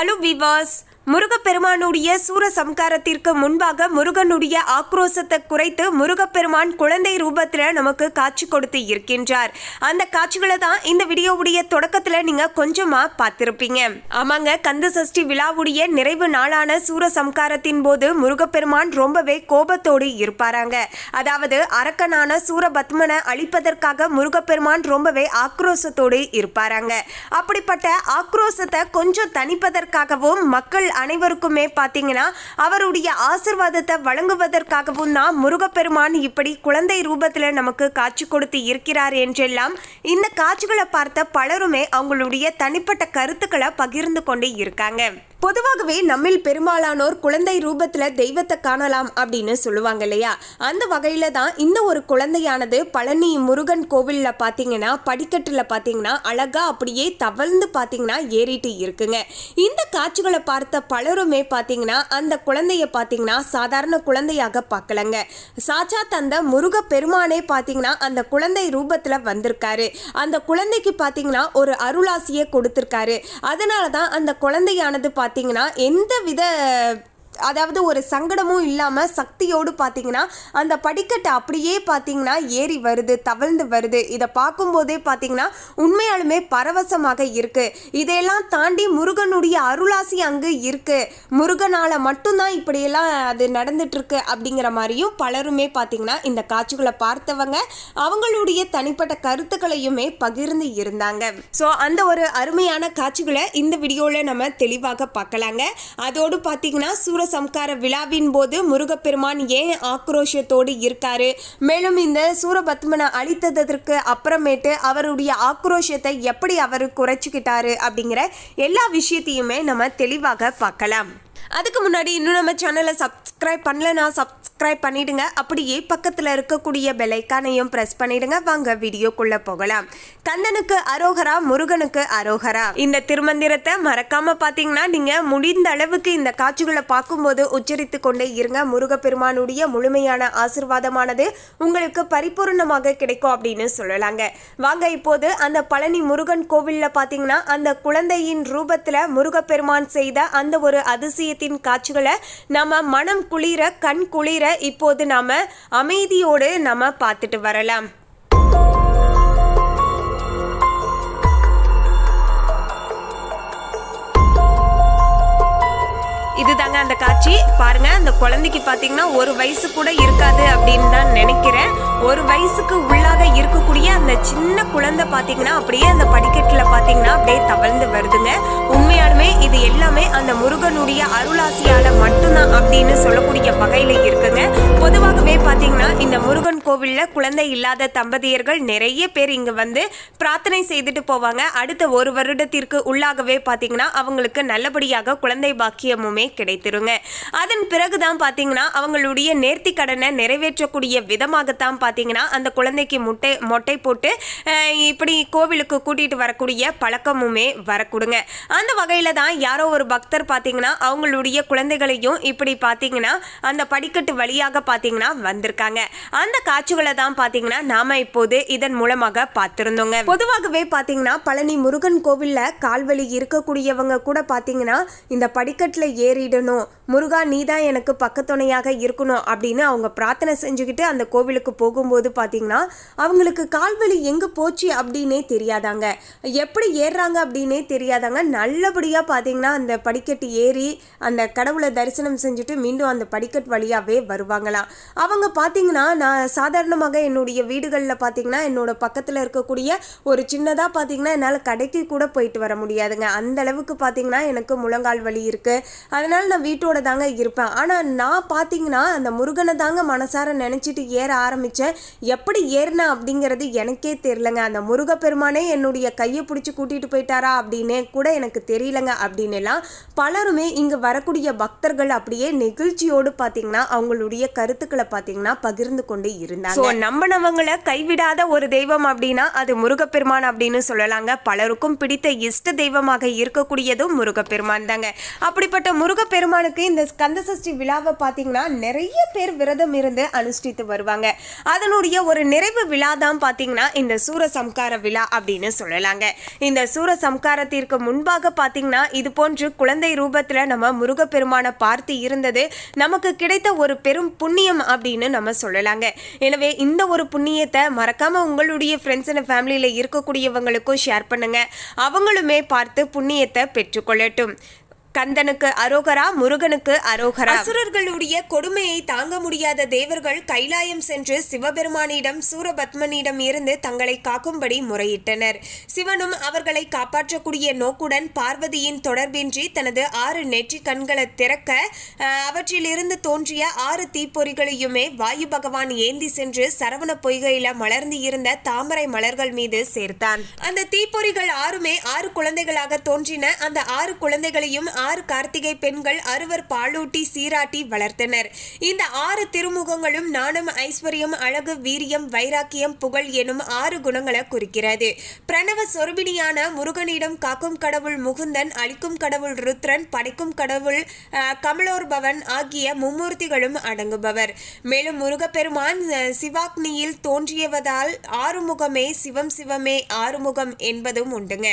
Alô, viewers, முருகப்பெருமானுடைய சூர சம்காரத்திற்கு முன்பாக முருகனுடைய ஆக்ரோசத்தை குறைத்து முருகப்பெருமான் குழந்தை ரூபத்தில் நமக்கு காட்சி கொடுத்து இருக்கின்றார். அந்த காட்சிகளை தான் இந்த வீடியோவுடைய தொடக்கத்தில் நீங்க கொஞ்சமா பார்த்திருப்பீங்க. ஆமாங்க கந்த சஷ்டி விழாவுடைய நிறைவு நாளான சூர சம்காரத்தின் போது முருகப்பெருமான் ரொம்பவே கோபத்தோடு இருப்பாராங்க. அதாவது அரக்கனான சூரபத்மனை அழிப்பதற்காக முருகப்பெருமான் ரொம்பவே ஆக்ரோசத்தோடு இருப்பாராங்க. அப்படிப்பட்ட ஆக்ரோசத்தை கொஞ்சம் தணிப்பதற்காகவும் மக்கள் அனைவருக்குமே பார்த்தீங்கன்னா அவருடைய ஆசிர்வாதத்தை வழங்குவதற்காகவும் தான் முருகப்பெருமான் இப்படி குழந்தை ரூபத்தில் நமக்கு காட்சி கொடுத்து இருக்கிறார் என்றெல்லாம் இந்த காட்சிகளை பார்த்த பலருமே அவங்களுடைய தனிப்பட்ட கருத்துக்களை பகிர்ந்து கொண்டே இருக்காங்க. பொதுவாகவே நம்மில் பெரும்பாலானோர் குழந்தை ரூபத்தில் தெய்வத்தை காணலாம் அப்படின்னு சொல்லுவாங்க இல்லையா? அந்த வகையில் தான் இந்த ஒரு குழந்தையானது பழனி முருகன் கோவிலில் பார்த்தீங்கன்னா படிக்கட்டில் பார்த்தீங்கன்னா அழகாக அப்படியே தவழ்ந்து பார்த்தீங்கன்னா ஏறிட்டு இருக்குங்க. இந்த காட்சிகளை பார்த்த பலருமே பார்த்தீங்கன்னா அந்த குழந்தைய பார்த்தீங்கன்னா சாதாரண குழந்தையாக பார்க்கலங்க. சாச்சா தந்த முருக பெருமானே பார்த்தீங்கன்னா அந்த குழந்தை ரூபத்தில் வந்திருக்காரு. அந்த குழந்தைக்கு பார்த்தீங்கன்னா ஒரு அருளாசியை கொடுத்துருக்காரு. அதனால தான் அந்த குழந்தையானது பார்த்தீங்கன்னா எந்த வித அதாவது ஒரு சங்கடமும் இல்லாமல் சக்தியோடு பார்த்தீங்கன்னா அந்த படிக்கட்டை அப்படியே பார்த்தீங்கன்னா ஏறி வருது தவழ்ந்து வருது. இதை பார்க்கும்போதே பார்த்தீங்கன்னா உண்மையாலுமே பரவசமாக இருக்குது இதையெல்லாம் தாண்டி முருகனுடைய அருளாசி அங்கு இருக்குது முருகனால் மட்டும்தான் இப்படியெல்லாம் அது நடந்துட்டுருக்கு அப்படிங்கிற மாதிரியும் பலருமே பார்த்தீங்கன்னா இந்த காட்சிகளை பார்த்தவங்க அவங்களுடைய தனிப்பட்ட கருத்துக்களையுமே பகிர்ந்து இருந்தாங்க. ஸோ அந்த ஒரு அருமையான காட்சிகளை இந்த வீடியோவில் நம்ம தெளிவாக பார்க்கலாங்க. அதோடு பார்த்தீங்கன்னா சம்கார விழாவின் போது முருகப்பெருமான் ஏன் ஆக்ரோஷத்தோடு இருக்காரு? மேலும் இந்த சூரபத்மனை அழித்ததற்கு அப்புறமேட்டு அவருடைய ஆக்ரோஷத்தை எப்படி அவர் குறைச்சிக்கிட்டாரு அப்படிங்கிற எல்லா விஷயத்தையுமே நம்ம தெளிவாக பார்க்கலாம். அதுக்கு முன்னாடி இன்னும் நம்ம சேனலை சப்ஸ்கிரைப் பண்ணலனா சப்ஸ்கிரைப் பண்ணிடுங்க. அப்படியே பக்கத்தில் இருக்கக்கூடிய பெலைக்கானையும் ப்ரெஸ் பண்ணிடுங்க. வாங்க வீடியோக்குள்ளே போகலாம். கந்தனுக்கு அரோகரா முருகனுக்கு அரோகரா. இந்த திருமந்திரத்தை மறக்காம பார்த்தீங்கன்னா நீங்கள் முடிந்த அளவுக்கு இந்த காட்சிகளை பார்க்கும்போது உச்சரித்து கொண்டே இருங்க. முருகப்பெருமானுடைய முழுமையான ஆசிர்வாதமானது உங்களுக்கு பரிபூர்ணமாக கிடைக்கும் அப்படின்னு சொல்லலாங்க. வாங்க இப்போது அந்த பழனி முருகன் கோவிலில் பார்த்தீங்கன்னா அந்த குழந்தையின் ரூபத்தில் முருகப்பெருமான் செய்த அந்த ஒரு அதிசயத்தின் காட்சிகளை நம்ம மனம் குளிர கண் குளிர இப்போது நாம அமைதியோடு நம்ம பார்த்துட்டு வரலாம். இதுதாங்க அந்த காட்சி. பாருங்க அந்த குழந்தைக்கு பாத்தீங்கன்னா ஒரு வயசு கூட இருக்காது அப்படின்னு தான் நினைக்கிறேன். ஒரு வயசுக்கு உள்ளாக இருக்கக்கூடிய அந்த சின்ன குழந்தை பாத்தீங்கன்னா அப்படியே அந்த படிக்கட்டுல பாத்தீங்கன்னா அப்படியே தவழ்ந்து வருதுங்க. உண்மையாலுமே இது எல்லாமே அந்த முருகன் முருகனுடைய அருளாசியால மட்டும்தான் அப்படின்னு சொல்லக்கூடிய வகையில இருக்குங்க. பொதுவாகவே பாத்தீங்கன்னா இந்த முருகன் கோவில்ல குழந்தை இல்லாத தம்பதியர்கள் நிறைய பேர் இங்க வந்து பிரார்த்தனை செய்துட்டு போவாங்க. அடுத்த ஒரு வருடத்திற்கு உள்ளாகவே பாத்தீங்கன்னா அவங்களுக்கு நல்லபடியாக குழந்தை பாக்கியமுமே கிடைத்திருங்க. அதன் பிறகுதான் பாத்தீங்கன்னா அவங்களுடைய நேர்த்தி கடனை நிறைவேற்றக்கூடிய விதமாகத்தான் பாத்தீங்கன்னா அந்த குழந்தைக்கு முட்டை மொட்டை போட்டு இப்படி கோவிலுக்கு கூட்டிட்டு வரக்கூடிய பழக்கமுமே வரக்கூடுங்க. அந்த வகையில தான் யாரோ ஒரு பக்தர் பாத்தீங்கன்னா அவங்களுடைய குழந்தைகளையும் இப்படி பார்த்தீங்கன்னா அந்த படிக்கட்டு வழியாக பாத்தீங்கன்னா வந்திருக்காங்க. அந்த காட்சிகளை தான் பாத்தீங்கன்னா நாம இப்போது இதன் மூலமாக பார்த்துருந்தோங்க. பொதுவாகவே பாத்தீங்கன்னா பழனி முருகன் கோவில்ல கால்வழி இருக்கக்கூடியவங்க கூட பாத்தீங்கன்னா இந்த படிக்கட்டில் ஏறிடணும். முருகா நீ தான் எனக்கு பக்கத்துணையாக இருக்கணும் அப்படின்னு அவங்க பிரார்த்தனை செஞ்சுக்கிட்டு அந்த கோவிலுக்கு போகும்போது பார்த்தீங்கன்னா அவங்களுக்கு கால்வழி எங்கே போச்சு அப்படின்னே தெரியாதாங்க. எப்படி ஏறுறாங்க அப்படின்னே தெரியாதாங்க. நல்லபடியாக பார்த்தீங்கன்னா அந்த படிக்கட்டு ஏறி அந்த கடவுளை தரிசனம் செஞ்சுட்டு மீண்டும் அந்த படிக்கட்டு வழியாகவே வருவாங்களாம். அவங்க பார்த்தீங்கன்னா நான் சாதாரணமாக என்னுடைய வீடுகளில் பார்த்தீங்கன்னா என்னோட பக்கத்தில் இருக்கக்கூடிய ஒரு சின்னதாக பார்த்தீங்கன்னா என்னால் கடைக்கு கூட போயிட்டு வர முடியாதுங்க. அந்த அளவுக்கு பார்த்தீங்கன்னா எனக்கு முழங்கால் வலி இருக்குது அதனால் நான் வீட்டோட தாங்க இருப்பேன். ஆனால் நான் பார்த்தீங்கன்னா அந்த முருகனை தாங்க மனசார நினச்சிட்டு ஏற ஆரம்பித்தேன் எப்படி ஏறினேன் அப்படிங்கிறது எனக்கே தெரிலங்க அந்த முருகப்பெருமானே என்னுடைய கையை பிடிச்சி கூட்டிகிட்டு போயிட்டாரா அப்படின்னு கூட எனக்கு தெரியலங்க அப்படின்னு எல்லாம் பலருமே இங்கே வரக்கூடிய பக்தர்கள் அப்படியே நெகிழ்ச்சியோடு பார்த்தீங்கன்னா அவங்களுடைய கருத்துக்களை பார்த்தீங்கன்னா பகிர்ந்து கொண்டு இருந்தாங்க. ஸோ நம்பினவங்களை கைவிடாத ஒரு தெய்வம் அப்படின்னா அது முருகப்பெருமான் அப்படின்னு சொல்லலாங்க. பலருக்கும் பிடித்த இஷ்ட தெய்வமாக இருக்கக்கூடியதும் முருகப்பெருமான் தாங்க. அப்படிப்பட்ட முருகப்பெருமானுக்கு இந்த ஸ்கந்த சஷ்டி விழாவை பார்த்தீங்கன்னா நிறைய பேர் விரதம் இருந்து அனுஷ்டித்து வருவாங்க. அதனுடைய ஒரு நிறைவு விழா தான் பார்த்தீங்கன்னா இந்த சூரசம்கார விழா அப்படின்னு சொல்லலாங்க. இந்த சூரசம்காரத்திற்கு முன்பாக பார்த்தீங்கன்னா இது போன்று குழந்தை ரூபத்தில் நம்ம முருகப்பெருமானை பார்த்து இருந்தது நமக்கு கிடைத்த ஒரு பெரும் புண்ணியம் அப்படின்னு நம்ம சொல்லலாங்க. எனவே இந்த ஒரு புண்ணியத்தை மறக்காம உங்களுடைய ஃப்ரெண்ட்ஸ் அண்ட் ஃபேமிலியில் இருக்கக்கூடியவங்களுக்கும் ஷேர் பண்ணுங்க. அவங்களுமே பார்த்து புண்ணியத்தை பெற்றுக்கொள்ளட்டும். கந்தனுக்கு அரோகரா முருகனுக்கு அரோகரா. அசுரர்களுடைய கொடுமையை தாங்க முடியாத தேவர்கள் கைலாயம் சென்று சிவபெருமானிடம் சூரபத்மனிடம் இருந்து தங்களை காக்கும்படி முறையிட்டனர். சிவனும் அவர்களை காப்பாற்றக்கூடிய நோக்குடன் பார்வதியின் தொடர்பின்றி தனது ஆறு நெற்றி கண்களை திறக்க அவற்றிலிருந்து தோன்றிய ஆறு தீப்பொறிகளையுமே வாயு பகவான் ஏந்தி சென்று சரவண பொய்கையில மலர்ந்து இருந்த தாமரை மலர்கள் மீது சேர்த்தான். அந்த தீப்பொறிகள் ஆறுமே ஆறு குழந்தைகளாக தோன்றின. அந்த ஆறு குழந்தைகளையும் ஆறு கார்த்திகை பெண்கள் அறுவர் பாலூட்டி சீராட்டி வளர்த்தனர். இந்த ஆறு திருமுகங்களும் நாணம் ஐஸ்வர்யம் அழகு வீரியம் வைராக்கியம் புகழ் எனும் ஆறு குணங்களை குறிக்கிறது. பிரணவ சொருபினியான முருகனிடம் காக்கும் கடவுள் முகுந்தன் அழிக்கும் கடவுள் ருத்ரன் படைக்கும் கடவுள் கமலோர்பவன் ஆகிய மும்மூர்த்திகளும் அடங்குபவர். மேலும் முருகப்பெருமான் சிவாக்னியில் தோன்றியவதால் ஆறுமுகமே சிவம் சிவமே ஆறுமுகம் என்பதும் உண்டுங்க.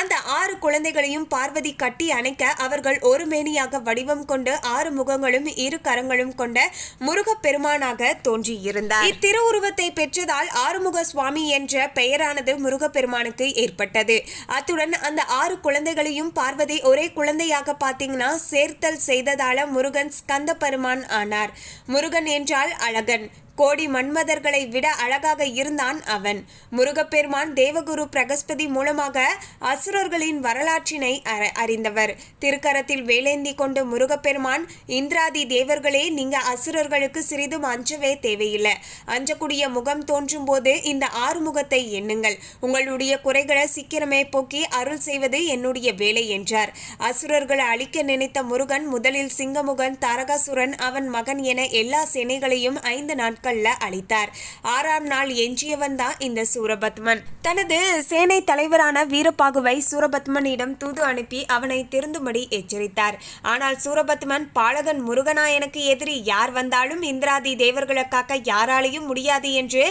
அந்த ஆறு குழந்தைகளையும் பார்வதி கட்டி அணைக்க அவர்கள் ஒரு மேனியாக வடிவம் கொண்டு ஆறு முகங்களும் இரு கரங்களும் கொண்ட முருகப்பெருமானாக தோன்றியிருந்தார். இத்திருவுருவத்தை பெற்றதால் ஆறுமுக சுவாமி என்ற பெயரானது முருகப்பெருமானுக்கு ஏற்பட்டது. அத்துடன் அந்த ஆறு குழந்தைகளையும் பார்வதி ஒரே குழந்தையாக பார்த்தீங்கன்னா சேர்த்தல் செய்ததால முருகன் ஸ்கந்த பெருமான் ஆனார். முருகன் என்றால் அழகன். கோடி மன்மதர்களை விட அழகாக இருந்தான் அவன். முருகப்பெருமான் தேவகுரு பிரகஸ்பதி மூலமாக அசுரர்களின் வரலாற்றினை அற- அறிந்தவர். திருக்கரத்தில் வேலேந்தி கொண்டு முருகப்பெருமான் இந்திராதி தேவர்களே நீங்க அசுரர்களுக்கு சிறிதும் அஞ்சவே தேவையில்லை. அஞ்சக்கூடிய முகம் தோன்றும் போது இந்த ஆறுமுகத்தை எண்ணுங்கள். உங்களுடைய குறைகளை சீக்கிரமே போக்கி அருள் செய்வது என்னுடைய வேலை என்றார். அசுரர்களை அழிக்க நினைத்த முருகன் முதலில் சிங்கமுகன் தாரகாசுரன் அவன் மகன் என எல்லா சேனைகளையும் ஐந்து நாட்கள் நாட்கள்ல அழித்தார் ஆறாம் நாள் எஞ்சியவன் தான் இந்த சூரபத்மன். தனது சேனை தலைவரான வீரபாகுவை சூரபத்மனிடம் தூது அனுப்பி அவனை திருந்தும்படி எச்சரித்தார். ஆனால் சூரபத்மன் பாலகன் முருகனா எனக்கு எதிரி யார் வந்தாலும் இந்திராதி தேவர்களை காக்க யாராலையும் முடியாது என்று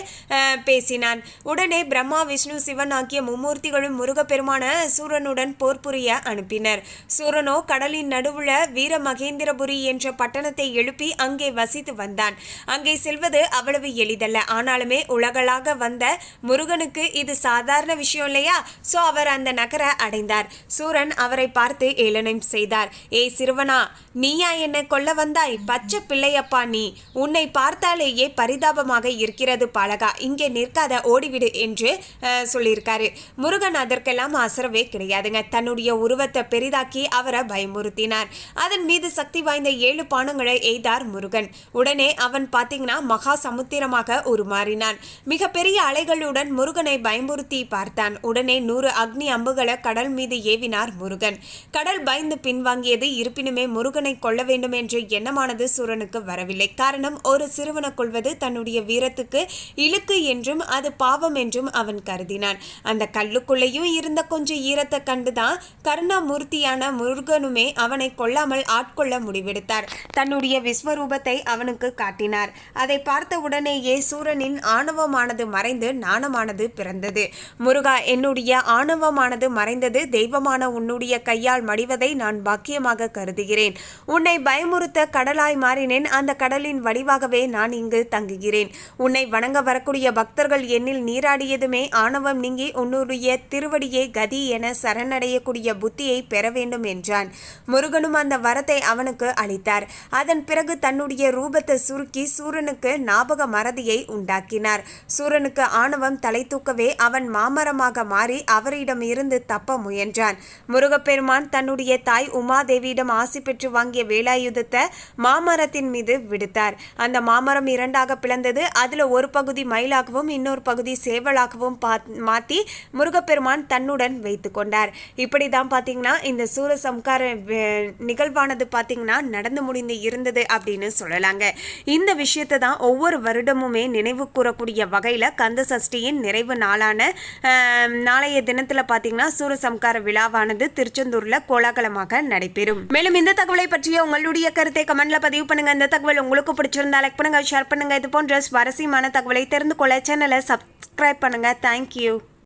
பேசினான். உடனே பிரம்மா விஷ்ணு சிவன் ஆகிய மும்மூர்த்திகளும் முருகப்பெருமான சூரனுடன் போர் புரிய அனுப்பினர். சூரனோ கடலின் நடுவுல வீர மகேந்திரபுரி என்ற பட்டணத்தை எழுப்பி அங்கே வசித்து வந்தான். அங்கே செல்வது அவ்வளவு எளிதல்ல. ஆனாலுமே உலகளாக வந்த முருகனுக்கு இது சாதாரண விஷயம் இல்லையா? ஸோ அவர் அந்த நகரை அடைந்தார். சூரன் அவரை பார்த்து ஏளனம் செய்தார். ஏய் சிறுவனா நீயா என்னை கொல்ல வந்தாய்? பச்சை பிள்ளையப்பா நீ. உன்னை பார்த்தாலேயே பரிதாபமாக இருக்கிறது பாலகா. இங்கே நிற்காத ஓடிவிடு என்று சொல்லியிருக்காரு. முருகன் அதற்கெல்லாம் அசரவே கிடையாதுங்க. தன்னுடைய உருவத்தை பெரிதாக்கி அவரை பயமுறுத்தினார். அதன் மீது சக்தி வாய்ந்த ஏழு பானங்களை எய்தார் முருகன். உடனே அவன் பார்த்தீங்கன்னா மகா சமுத்திரமாக உருமாறினான். மிகப்பெரிய அலைகளுடன் முருகனை பயமுறுத்தி பார்த்தான். உடனே நூறு அக்னி அம்புகளை கடல் மீது ஏவினார் முருகன். கடல் பயந்து பின்வாங்கியது இருப்பினுமே முருகனை கொள்ள வேண்டும் என்ற எண்ணமானது சூரனுக்கு வரவில்லை. காரணம் ஒரு சிறுவனை கொள்வது தன்னுடைய வீரத்துக்கு இழுக்கு என்றும் அது பாவம் என்றும் அவன் கருதினான். அந்த கல்லுக்குள்ளேயும் இருந்த கொஞ்சம் ஈரத்தை கண்டுதான் கருணாமூர்த்தியான முருகனுமே அவனை கொல்லாமல் ஆட்கொள்ள முடிவெடுத்தார். தன்னுடைய விஸ்வரூபத்தை அவனுக்கு காட்டினார். அதை பார்த்து உடனேயே சூரனின் ஆணவமானது மறைந்து நாணமானது பிறந்தது. முருகா என்னுடைய ஆணவமானது மறைந்தது. தெய்வமான உன்னுடைய கையால் மடிவதை நான் பாக்கியமாக கருதுகிறேன். உன்னை பயமுறுத்த கடலாய் மாறினேன். அந்த கடலின் வடிவாகவே நான் இங்கு தங்குகிறேன். உன்னை வணங்க வரக்கூடிய பக்தர்கள் என்னில் நீராடியதுமே ஆணவம் நீங்கி உன்னுடைய திருவடியே கதி என சரணடையக்கூடிய புத்தியை பெற வேண்டும் என்றான். முருகனும் அந்த வரத்தை அவனுக்கு அளித்தார். அதன் பிறகு தன்னுடைய ரூபத்தை சுருக்கி சூரனுக்கு ஞாபக மறதியை உண்டாக்கினார். சூரனுக்கு ஆணவம் தலை தூக்கவே அவன் மாமரமாக மாறி அவரிடம் இருந்து தப்ப முயன்றான். முருகப்பெருமான் தன்னுடைய தாய் உமாதேவியிடம் ஆசி பெற்று வாங்கிய வேலாயுதத்தை மாமரத்தின் மீது விடுத்தார். அந்த மாமரம் இரண்டாக பிளந்தது. அதில் ஒரு பகுதி மயிலாகவும் இன்னொரு பகுதி சேவலாகவும் பா- மாற்றி முருகப்பெருமான் தன்னுடன் வைத்து கொண்டார். இப்படி தான் பார்த்தீங்கன்னா இந்த சூர சம்கார நிகழ்வானது பார்த்தீங்கன்னா நடந்து முடிந்து இருந்தது அப்படின்னு சொல்லலாங்க. இந்த விஷயத்தை தான் ஒவ்வொரு ஒவ்வொரு வருடமுமே நினைவு கூறக்கூடிய வகையில் கந்த சஷ்டியின் நிறைவு நாளான நாளைய தினத்தில் பார்த்தீங்கன்னா சூரசம்கார விழாவானது திருச்செந்தூரில் கோலாகலமாக நடைபெறும். மேலும் இந்த தகவலை பற்றிய உங்களுடைய கருத்தை கமெண்ட்ல பதிவு பண்ணுங்க. இந்த தகவல் உங்களுக்கு பிடிச்சிருந்தா லைக் பண்ணுங்க ஷேர் பண்ணுங்க. இது போன்ற சுவாரஸ்யமான தகவலை தெரிந்து கொள்ள சேனலை சப்ஸ்கிரைப் பண்ணுங்க. தேங்க்யூ